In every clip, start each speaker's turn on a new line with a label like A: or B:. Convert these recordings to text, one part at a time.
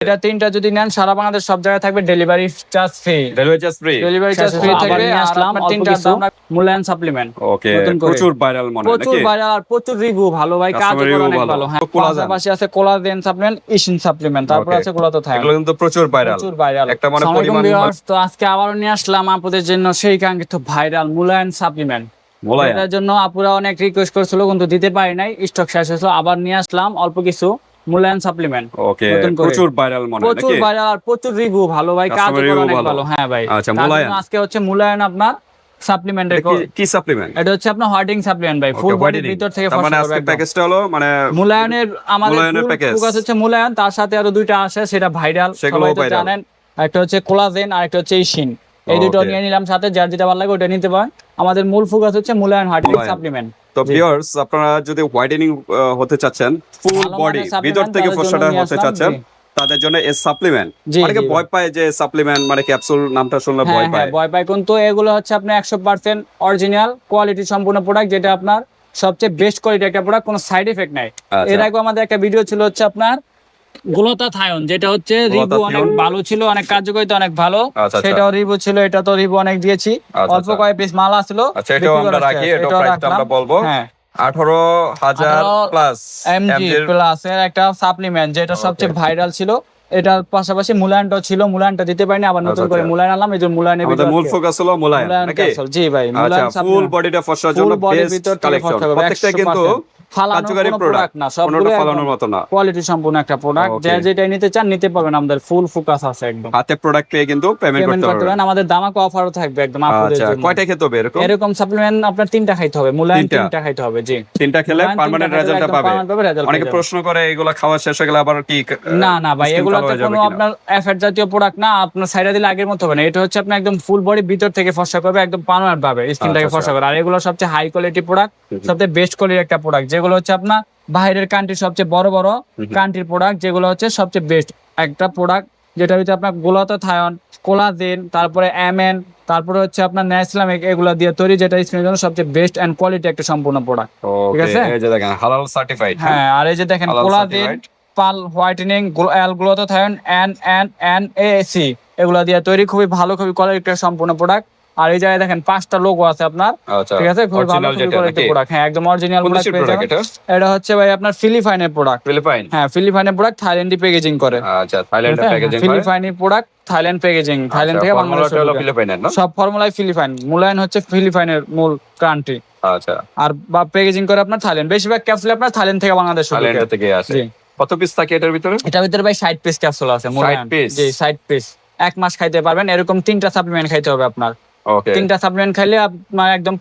A: এটা তিনটা যদি নেন সারা বাংলাদেশ সব জায়গায় থাকবে delivery charge free
B: delivery charge free
A: delivery charge free
C: আবার
A: থাকবে
C: আসলাম
A: আপনার
C: অল্প কিছু।
A: দাম মূল্যায়ন সাপ্লিমেন্ট
B: ওকে প্রচুর ভাইরাল মনে হয়
A: প্রচুর ভাইরাল আর প্রচুর রিভিউ ভালো ভাই কাজ
B: review
A: অনেক
B: ভালো।
A: হ্যাঁ।
B: কোলাজেন।
A: পাশাপাশি আছে কোলাজেন সাপ্লিমেন্ট ইশিন সাপ্লিমেন্ট তারপর. আছে কোলাতো থাই
B: এগুলো কিন্তু প্রচুর ভাইরাল
A: প্রচুর ভাইরাল
B: একটা মানে পরিমাণ
A: তো আজকে আবারও নিয়ে আসলাম আপনাদের জন্য সেই কাঙ্ক্ষিত ভাইরাল মূল্যায়ন সাপ্লিমেন্ট এটার জন্য আপুরা অনেক রিকোয়েস্ট করেছিল কিন্তু দিতে পারি নাই স্টক শেষ হয়েছিল আবার নিয়ে আসলাম অল্প কিছু। মূল্যায়ন সাপ্লিমেন্ট
B: ওকে প্রচুর ভাইরাল মনে
A: প্রচুর ভাইরাল আর প্রচুর রিভিউ ভালো ভাই কাজ অনেক
B: ভালো।
A: হ্যাঁ ভাই।
B: আচ্ছা, মূল্যায়ন।
A: আজকে হচ্ছে মূল্যায়ন আপনার সাপ্লিমেন্টের
B: কি- সাপ্লিমেন্ট
A: এটা হচ্ছে আপনার হোয়াইটিং সাপ্লিমেন্ট ভাই ফুল বডির ভিতর থেকে
B: মানে আজকে প্যাকেজটা হলো মানে
A: মূল্যায়নের আমাদের ফোকাস হচ্ছে মূল্যায়ন তার সাথে আরও দুইটা আসে সেটা ভাইরাল সবাই তো জানেন একটা হচ্ছে কোলাজেন আর একটা হচ্ছে ইশিন এই দুটো নিয়ে নিলাম সাথে যার যেটা ভালো লাগে ওটা নিতে পারেন। আমাদের মূল ফোকাস হচ্ছে মূল্যায়ন হার্টিং সাপ্লিমেন্ট
B: তো ভিউয়ার্স আপনারা যদি হোয়াইটেনিং হতে চাচ্ছেন ফুল বডি ভিতর থেকে
A: জন্য
B: হতে চাচ্ছেন তাদের জন্য এই সাপ্লিমেন্ট অনেকে ভয় পায় যে সাপ্লিমেন্ট মানে ক্যাপসুল নামটা শুনলে
A: হ্যাঁ
B: ভয়
A: হ্যাঁ
B: পায়।
A: ভয় পাই কিন্তু এগুলো হচ্ছে আপনার একশো পার্সেন্ট অরিজিনাল কোয়ালিটি সম্পূর্ণ প্রোডাক্ট যেটা আপনার সবচেয়ে বেস্ট কোয়ালিটি একটা প্রোডাক্ট কোনো সাইড এফেক্ট নাই।
B: আচ্ছা।
A: এর আগে আমাদের একটা ভিডিও ছিল হচ্ছে আপনার গ্লোতা থায়ন যেটা হচ্ছে রিভিউ অনেক ভালো ছিল অনেক কার্যকারিতা অনেক ভালো।
B: আচ্ছা, আচ্ছা।
A: সেটাও রিভিউ ছিল এটা তো রিভিউ অনেক দিয়েছি।
B: আচ্ছা,
A: অল্প। কয়েক পিস মাল আসলো
B: এটাও আমরা রাখি এটাও প্রাইসটা আমরা বলব।
A: হ্যাঁ।
B: আঠারো হাজার প্লাস
A: এমজি প্লাস এর একটা সাপ্লিমেন্ট যেটা সবচেয়ে ভাইরাল ছিল। এটার পাশাপাশি মূল্যায়নটাও ছিল মূল্যায়নটা দিতে পারিনি আবার নতুন করে। মূল্যায়ন আনলাম এই জন্য মূল্যায়নের
B: আমাদের
A: ভিতর
B: মূল ফোকাস হলো
A: মূল্যায়ন
B: নাকি?
A: জি ভাই মূল্যায়ন
B: ফুল বডিটা ফসার জন্য বেস্ট কালেকশন প্রত্যেকটা কিন্তু কার্যকারী প্রোডাক্ট
A: না, সবগুলো
B: ফালানোর
A: একদম
B: মতো না।
A: কোয়ালিটি সম্পূর্ণ একটা প্রোডাক্ট যে যেটা নিতে চান নিতে পারবেন আমাদের ফুল ফোকাস আছে একদম।
B: হাতে প্রোডাক্ট পেয়ে কিন্তু পেমেন্ট
A: পেমেন্ট
B: করতে
A: করতে
B: পারবেন।
A: আমাদের দামাক অফারও থাকবে একদম আপনাদের
B: আচ্ছা
A: জন্য।
B: কয়টা খেতে হবে এরকম?
A: এরকম সাপ্লিমেন্ট আপনার তিনটা খাইতে হবে মূল্যায়ন
B: তিনটা?
A: তিনটা খাইতে হবে জি।
B: তিনটা খেলে পার্মানেন্ট রেজাল্টটা পাবে।
A: permanent পাবে, result
B: অনেকে প্রশ্ন করে এগুলো খাওয়া শেষ হয়ে গেলে আবার কি
A: না না ভাই এগুলোতে
B: color যাবে
A: কোনো? আপনার জাতীয় প্রোডাক্ট না আপনার সাইডে দিলে আগের মতো হবে না। এটা হচ্ছে আপনার একদম ফুল বডি ভিতর থেকে ফসা করবে একদম পার্মানেন্ট ভাবে স্কিনটাকে
B: আচ্ছা,
A: ফসা করে আর এগুলো সবচেয়ে হাই কোয়ালিটি প্রোডাক্ট সবচেয়ে বেস্ট কোয়ালিটির একটা প্রোডাক্ট যেগুলো হচ্ছে আপনার বাইরের কান্ট্রির সবচেয়ে বড় বড় কান্ট্রির প্রোডাক্ট যেগুলো হচ্ছে সবচেয়ে বেস্ট একটা প্রোডাক্ট যেটা হচ্ছে আপনার গোলাতো থায়ন কোলাজেন তারপরে এমএন তারপরে হচ্ছে আপনার ন্যাসলামিক এগুলো দিয়ে তৈরি যেটা স্কিনের জন্য সবচেয়ে বেস্ট এন্ড কোয়ালিটি একটা সম্পূর্ণ প্রোডাক্ট
B: ঠিক
A: আছে?
B: এই যে দেখেন হালাল সার্টিফাইড
A: হ্যাঁ? আর এই যে দেখেন কোলাজেন। পাল whitening L glutathione N N N AC এগুলো দিয়ে তৈরি খুবই ভালো খুবই কোয়ালিটি একটা সম্পূর্ণ প্রোডাক্ট আর এই জায়গায় দেখেন পাঁচটা লোগো আছে আপনার
B: আচ্ছা
A: ঠিক আছে? খুবই ভালো? প্রোডাক্ট হ্যাঁ একদম অরিজিনাল প্রোডাক্ট
B: এটা?
A: হচ্ছে ভাই আপনার ফিলিপাইনের প্রোডাক্ট
B: ফিলিপাইন
A: হ্যাঁ ফিলিপাইনের প্রোডাক্ট থাইল্যান্ডে প্যাকেজিং করে।
B: আচ্ছা থাইল্যান্ডের প্যাকেজিং হয়
A: ফিলিপাইনের প্রোডাক্ট থাইল্যান্ড প্যাকেজিং থাইল্যান্ড থেকে বাংলাদেশ সব ফর্মুলাই ফিলিপাইন মূল্যায়ন হচ্ছে ফিলিপাইনের মূল কান্ট্রি
B: আচ্ছা।
A: আর বা প্যাকেজিং করে আপনার থাইল্যান্ড বেশিরভাগ ক্যাপসুল আপনার থাইল্যান্ড থেকে বাংলাদেশ
B: থাইল্যান্ড থেকে আসে। কত পিস থাকে এটার ভিতরে?
A: এটার ভিতরে ভাই ষাট পিস ক্যাপসুল আছে
B: piece?
A: জি ষাট পিস এক মাস খাইতে পারবেন এরকম তিনটা সাপ্লিমেন্ট খাইতে হবে আপনার। তিনটা সাপ্লিমেন্ট খাইলে আপনার একদম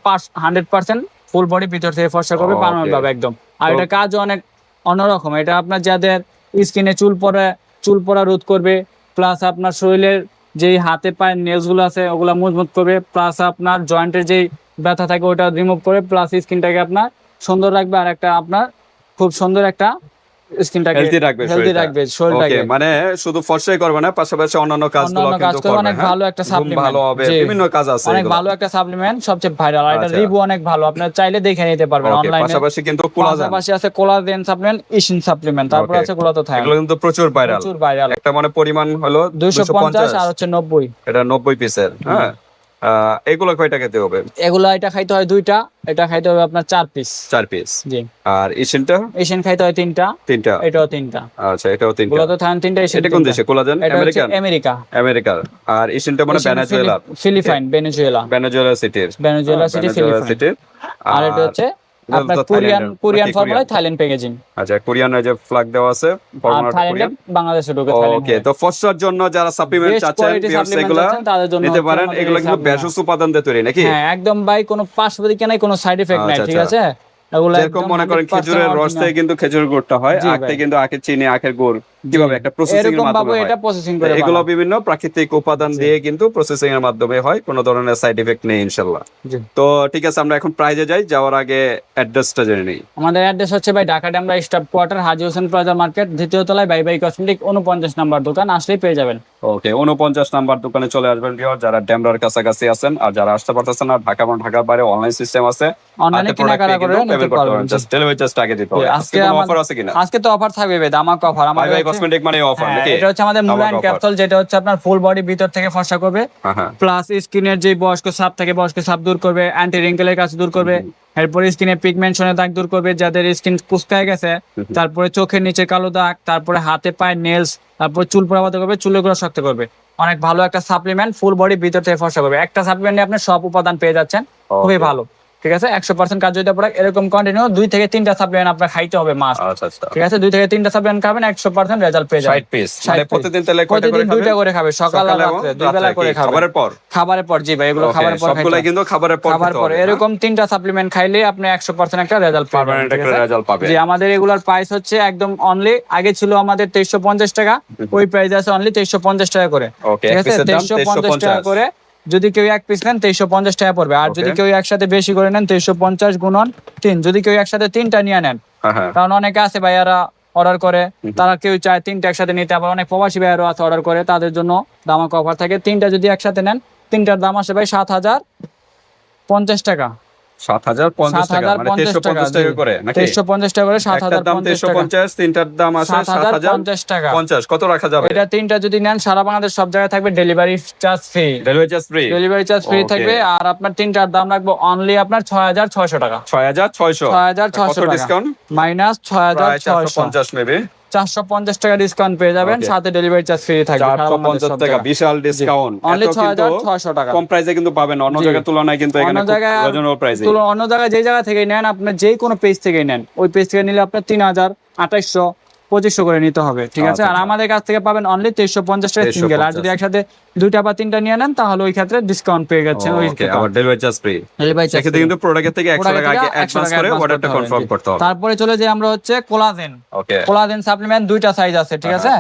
A: হান্ড্রেড পার্সেন্ট ফুল বডি ভিতর থেকে ফর্সা করবে. পারমানেন্ট পাবে একদম আর এটা কাজও অনেক অন্যরকম এটা আপনার যাদের স্কিনে চুল পড়া চুল পড়া রোধ করবে প্লাস আপনার শরীরের যেই হাতে পায়ের নেলসগুলো আছে ওগুলা মজবুত করবে প্লাস আপনার জয়েন্টের যেই ব্যথা থাকে ওটা রিমুভ করে প্লাস স্কিনটাকে আপনার সুন্দর রাখবে আর একটা আপনার খুব সুন্দর একটা স্কিনটাকে
B: হেলদি রাখবে
A: হেলদি রাখবে শরীরটাকে।
B: মানে শুধু ফর্সাই করবে না পাশাপাশি অন্যান্য কাজগুলো কিন্তু করবে
A: অনেক
B: হ্যাঁ?
A: ভালো একটা সাপ্লিমেন্ট
B: ভালো হবে বিভিন্ন কাজ আছে
A: অনেক ভালো একটা সাপ্লিমেন্ট সবচেয়ে ভাইরাল আর এটা
B: আচ্ছা।
A: রিভিউ অনেক ভালো আপনারা চাইলে দেখে নিতে পারবেন
B: ওকে,
A: অনলাইনে
B: পাশাপাশি কিন্তু কোলাজেন
A: পাশাপাশি আছে কোলাজেন সাপ্লিমেন্ট সাপ্লিমেন্ট তারপর
B: Okay.
A: আছে গোলাতো থাই
B: এগুলো কিন্তু প্রচুর ভাইরাল
A: প্রচুর ভাইরাল
B: একটা মানে পরিমাণ হলো
A: 250 আর হচ্ছে 90
B: এটা নব্বই পিসের হ্যাঁ? এগুলো কয়টা খেতে হবে?
A: এগুলো এটা খাইতে হয় দুইটা এটা খাইতে হবে আপনার চার পিস
B: চার পিস
A: জি।
B: আর এশিয়ানটা
A: এশিয়ান খাইতে হয় তিনটা।
B: তিনটা।
A: এটাও তিনটা।
B: আচ্ছা এটাও তিনটা।
A: গুলো তো থান তিনটা এশিয়ান
B: এটা কোন দেশে? কোলাজেন? আমেরিকান?
A: আমেরিকা।
B: আমেরিকার। আর এশিয়ানটা মানে ভেনেজুয়েলা?
A: Philippine Venezuela.
B: ভেনেজুয়েলা সিটির।
A: Venezuela city
B: Philippine.
A: আর এটা হচ্ছে আপনার কোরিয়ান কোরিয়ান ফর্মুলায় থাইল্যান্ড প্যাকেজিং
B: আচ্ছা কোরিয়ান যে ফ্ল্যাগ দেওয়া আছে কোরিয়ান
A: বাংলাদেশে ঢুকে
B: ওকে তো জন্য যারা সাপ্লিমেন্ট চাচ্ছেন এগুলা
A: চাচ্ছেন, তাদের জন্য
B: নিতে পারেন এগুলো কিন্তু ভেষজ উপাদান দিয়ে তৈরি নাকি?
A: হ্যাঁ একদম ভাই কোনো পার্শ্বদিকে নাই কোনো সাইড এফেক্ট নাই
B: আচ্ছা,
A: ঠিক
B: আচ্ছা।
A: আছে? এগুলো
B: মনে করেন খেজুরের রস থেকে কিন্তু খেজুর গুড়টা হয় আখ থেকে কিন্তু আখের চিনি আখের গুড়। কীভাবে একটা প্রসেসিং এর মাধ্যমে
A: এটা প্রসেসিং করে
B: এগুলো বিভিন্ন প্রাকৃতিক উপাদান দিয়ে কিন্তু প্রসেসিং এর মাধ্যমে হয় কোনো ধরনের সাইড এফেক্ট নেই ইনশাল্লাহ।
A: জি।
B: তো ঠিক আছে আমরা এখন প্রাইজে যাই যাওয়ার আগে অ্যাড্রেসটা জেনে নিই।
A: আমাদের অ্যাড্রেস হচ্ছে ভাই Dhaka staff quarter Haji Hossain plaza market দ্বিতীয় তলায় বাই বাই কসমেটিক উনপঞ্চাশ নাম্বার দোকান আসলেই পেয়ে যাবেন।
B: ওকে উনপঞ্চাশ নাম্বার দোকানে চলে আসবেন ভিউয়ার যারা ড্যামরার কাছাকাছি আছেন আর যারা আসতে পারতেছেন না ঢাকা এবং ঢাকার বাইরে অনলাইন সিস্টেম আছে
A: অনলাইনে কেনাকাটা করে নিতে পারবেন।
B: জাস্ট ডেলিভারি চার্জ আগে দিতে হবে। আজকে
A: আমাদের-
B: অফার আছে কিনা?
A: আজকে তো অফার থাকবে ভাই দামাক অফার
B: বাই কসমেটিক মানে অফার
A: হ্যাঁ,
B: নাকি?
A: এটা হচ্ছে আমাদের মুলায়ন ক্যাপসুল যেটা হচ্ছে আপনার ফুল বডি ভিতর থেকে ফসা করবে
B: হ্যাঁ হ্যাঁ।
A: প্লাস স্কিনের যে বয়স্ক সাপ থাকে বয়স্ক সাপ দূর করবে অ্যান্টি রিঙ্কেলের কাজ দূর করবে এরপরে স্কিনে পিগমেন্টনের দাগ দূর করবে যাদের স্কিন কুচকায় গেছে তারপরে চোখের নিচে কালো দাগ তারপরে হাতে পায়ে নেলস তারপরে চুল পরাবাদ করবে চুলগুলো শক্ত করবে। অনেক ভালো একটা সাপ্লিমেন্ট ফুল বডি ভিতর থেকে ফর্সা করবে। একটা সাপ্লিমেন্টে আপনি সব উপাদান পেয়ে যাচ্ছেন খুবই ভালো। ঠিক আছে? একশো পার্সেন্ট কার্যকরিতা প্রোডাক্ট এরকম কন্টিনিউ দুই থেকে তিনটা সাপ্লিমেন্ট আপনার খাইতে হবে মাস
B: আচ্ছা আচ্ছা।
A: ঠিক আছে? দুই থেকে তিনটা সাপ্লিমেন্ট খাবেন একশো পার্সেন্ট রেজাল্ট পেয়ে যাবেন।
B: 60 পিস মানে প্রতিদিন তাহলে কয়টা করে
A: প্রতিদিন দুইটা করে খাবে। সকাল আর রাত্রে। দুই বেলা করে? খাবে
B: খাবারের পর?
A: খাবারের পর জি ভাই এগুলো খাবারের পর
B: সবগুলাই
A: খাইতে
B: কিন্তু খাবারের পর
A: খাবার পরে? এরকম তিনটা সাপ্লিমেন্ট খাইলে আপনি একশো পার্সেন্ট একটা রেজাল্ট পাবেন আছে?
B: result
A: জি আমাদের এগুলার প্রাইস হচ্ছে একদম অনলি আগে ছিল আমাদের তেইশশো পঞ্চাশ টাকা ওই প্রাইস আছে অনলি তেইশশো পঞ্চাশ টাকা করে। ঠিক আছে? তেইশশো পঞ্চাশ টাকা করে যদি কেউ এক পিস নেন তেইশশো পঞ্চাশ টাকা পড়বে। আর যদি কেউ একসাথে বেশি করে নেন তেইশশো পঞ্চাশ গুণন তিন। যদি কেউ একসাথে তিনটা নিয়ে নেন
B: হ্যাঁ হ্যাঁ।
A: কারণ অনেকে আছে ভাইয়ারা অর্ডার করে তারা কেউ চায় তিনটা একসাথে নিতে আবার অনেক প্রবাসী ভাইয়ারও আছে অর্ডার করে তাদের জন্য দামাক অফার থাকে। তিনটা যদি একসাথে নেন তিনটার দাম আসে ভাই সাত হাজার পঞ্চাশ টাকা।
B: সাত হাজার পঞ্চাশ টাকা মানে তেইশশো পঞ্চাশ টাকা করে
A: তেইশশো পঞ্চাশ টাকা করে সাত হাজার
B: দাম তেইশশো পঞ্চাশ তিনটার দাম আছে
A: সাত
B: সাত
A: হাজার
B: হাজার
A: পঞ্চাশ টাকা।
B: পঞ্চাশ কত রাখা যাবে?
A: এটা তিনটা যদি নেন সারা বাংলাদেশ সব জায়গায় থাকবে delivery charge
B: free delivery charge
A: free delivery charge
B: free
A: থাকবে আর আপনার তিনটার দাম রাখব অনলি আপনার ছয় হাজার ছয়শো টাকা।
B: ছয় হাজার ছয়শো।
A: ছয় হাজার ছয়শো
B: ডিসকাউন্ট
A: মাইনাস ছয় হাজার ছয়শো।
B: পঞ্চাশ মেবি
A: চারশো পঞ্চাশ টাকা ডিসকাউন্ট পেয়ে যাবেন সাথে ডেলিভারি চার্জ ফ্রি থাকবে
B: চারশো পঞ্চাশ টাকা বিশাল ডিসকাউন্ট
A: অনলি ছয় হাজার ছয়শো টাকা।
B: কম প্রাইসে কিন্তু পাবেন অন্য। জায়গার তুলনায় কিন্তু এখানে
A: অন্য জায়গায় অন্য জায়গায় যে জায়গা থেকে নেন আপনার যে কোনো পেজ থেকে নেন ওই পেজ থেকে নিলে আপনার তিন হাজার আঠাইশশো পঁচিশশো করে নিতে হবে ঠিক আছে?
B: আচ্ছা,
A: আর আমাদের কাছ থেকে পাবেন অনলি তেইশশো পঞ্চাশ টাকা সিঙ্গেল। আর যদি একসাথে দুইটা বা তিনটা নিয়ে নেন তাহলে ওই ক্ষেত্রে ডিসকাউন্ট পেয়ে যাচ্ছেন ওই
B: আবার delivery charge
A: free delivery
B: charge কিন্তু প্রোডাক্টের থেকে একশো টাকা আগে অ্যাডভান্স করে অর্ডারটা কনফার্ম করতে হবে।
A: তারপরে চলে যাই আমরা হচ্ছে কোলাজেন কোলাজেন সাপ্লিমেন্ট দুইটা সাইজ আছে ঠিক আছে?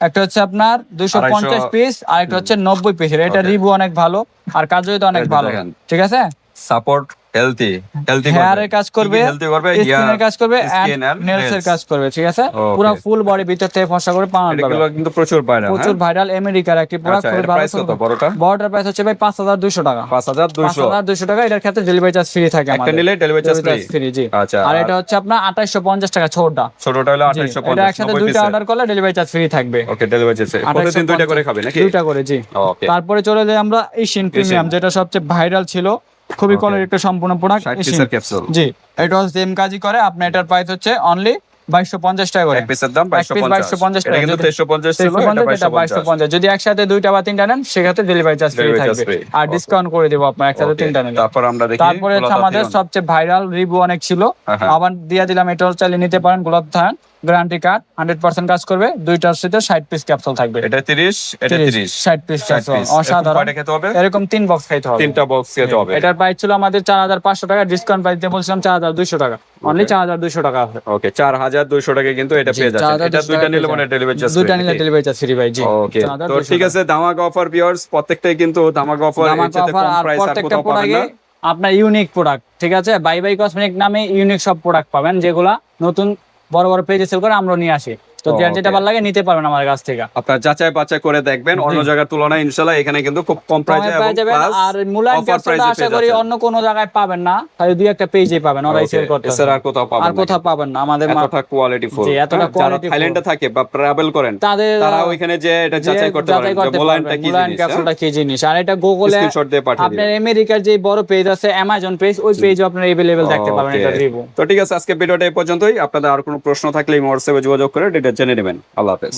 A: একটা হচ্ছে আপনার দুইশো পঞ্চাশ পিস আর একটা হচ্ছে নব্বই পিসের এটা. রিভিউ অনেক ভালো আর কার্যকরিতা অনেক ভালো। ঠিক আছে?
B: সাপোর্ট হেলথি হেলথি
A: হেয়ারের কাজ করবে
B: হেলথি করবে?
A: স্কিনের কাজ করবে
B: স্কিন
A: নেলস এর কাজ করবে ঠিক আছে? পুরো ফুল বডি ভিতর থেকে ফসা করে পাওয়া যাবে
B: এগুলো কিন্তু প্রচুর বাইরে
A: প্রচুর ভাইরাল আমেরিকার একটি প্রোডাক্ট খুব ভালো
B: প্রাইস কত বড়টা?
A: বড়টার প্রাইস হচ্ছে ভাই পাঁচ হাজার দুইশো টাকা।
B: পাঁচ হাজার
A: পাঁচ
B: দুইশো
A: হাজার দুইশো টাকা এটার ক্ষেত্রে ডেলিভারি চার্জ ফ্রি থাকে
B: একটা নিলে ডেলিভারি চার্জ ফ্রি
A: জি।
B: আচ্ছা
A: আর এটা হচ্ছে আপনার আঠাইশশো পঞ্চাশ টাকা ছোটটা।
B: ছোটটা হলো
A: জি,
B: আঠাইশশো
A: এটা একসাথে দুইটা অর্ডার করলে ডেলিভারি চার্জ ফ্রি থাকবে।
B: ওকে ডেলিভারি চার্জ প্রতিদিন দুইটা করে খাবে নাকি?
A: দুইটা করে জি। তারপরে চলে যাই আমরা এই এশিয়ান প্রিমিয়াম যেটা সবচেয়ে ভাইরাল ছিল। খুবই. কোয়ালিটি একটা সম্পূর্ণ প্রোডাক্ট
B: 60 পিসের ক্যাপসুল
A: জি এটা সেম কাজই করে আপনার এটার প্রাইস হচ্ছে অনলি বাইশশো পঞ্চাশ টাকা করে।
B: পিসের দাম
A: এক piece 2250
B: 2250 এটা কিন্তু
A: টাকা।
B: 2350 ছিল এটা
A: এটা 2250 যদি একসাথে দুইটা বা তিনটা নেন সেক্ষেত্রে ডেলিভারি চার্জ ফ্রি থাকবে। আর ডিসকাউন্ট করে দেবো আপনার একসাথে তিনটা নিলে।
B: তারপর আমরা দেখি
A: তারপরে আমাদের সবচেয়ে ভাইরাল রিভিউ অনেক ছিল।
B: হ্যাঁ, হ্যাঁ।
A: আবার দিয়ে দিলাম এটাও চালিয়ে নিতে পারেন গোলাপ ধান। গ্যারান্টি কার্ড হান্ড্রেড পার্সেন্ট কাজ করবে দুইটার সাথে ষাট পিস ক্যাপসুল থাকবে।
B: এটা 30 এটা 30
A: ষাট পিস ক্যাপসুল অসাধারণ।
B: খেতে হবে?
A: এরকম তিন বক্স খাইতে হবে।
B: তিনটা বক্স খেতে হবে।
A: এটার প্রাইস ছিল আমাদের চার হাজার পাঁচশো টাকা ডিসকাউন্ট প্রাইস দিয়ে বলছিলাম চার হাজার দুইশো টাকা। অনলি চার হাজার দুইশো টাকা
B: ওকে 4200 টাকা কিন্তু এটা পেয়ে
A: 4200
B: এটা দুইটা নিলে মানে ডেলিভারি চার্জ
A: দুইটা নিলে ডেলিভারি চার্জ ফ্রি ভাই জি।
B: ওকে তো ঠিক আছে ধামাকা অফার ভিউয়ার্স প্রত্যেকটাই কিন্তু ধামাকা অফার
A: ধামাকা আর প্রত্যেকটা প্রোডাক্টে আপনার ইউনিক প্রোডাক্ট ঠিক আছে? বাই বাই কসমেটিক নামে ইউনিক সব প্রোডাক্ট পাবেন যেগুলা নতুন বড় বড় পেজে সেল করে আমরা নিয়ে আসি। তো যার যেটা ভালো লাগে নিতে পারবেন আমাদের কাছ থেকে।
B: আপনার যাচাই বাছাই করে দেখবেন অন্য জায়গার তুলনায় ইনশাআল্লাহ এখানে কিন্তু খুব কম প্রাইসে
A: আর মূল্যায়ন আশা করি অন্য কোনো জায়গায় পাবেন না দুই একটা পেজে পাবেন ওরাই সেল করতে
B: এছাড়া আর কোথাও পাবেন
A: আর কোথাও পাবেন না আমাদের
B: এতটা কোয়ালিটি ফুল
A: এতটা quality
B: থাইল্যান্ডে থাকে বা ট্রাভেল করেন তারা যে এটা যাচাই করতে পারেন যে কি জিনিস
A: ক্যাপসুলটা কি জিনিস। আর এটা গুগলে
B: স্ক্রিনশট দিয়ে পাঠিয়ে
A: আপনার আমেরিকার যে বড় পেজ আছে অ্যামাজন পেজ ওই পেজে আপনার এভেলেবেল দেখতে পাবেন এটা রিভিউ
B: তো ঠিক আছে আজকে ভিডিওটা এই পর্যন্তই। আপনাদের আর কোনো প্রশ্ন থাকলে হোয়াটসঅ্যাপে যোগাযোগ করে এটা জেনে নেবেন আল্লাহ হাফেজ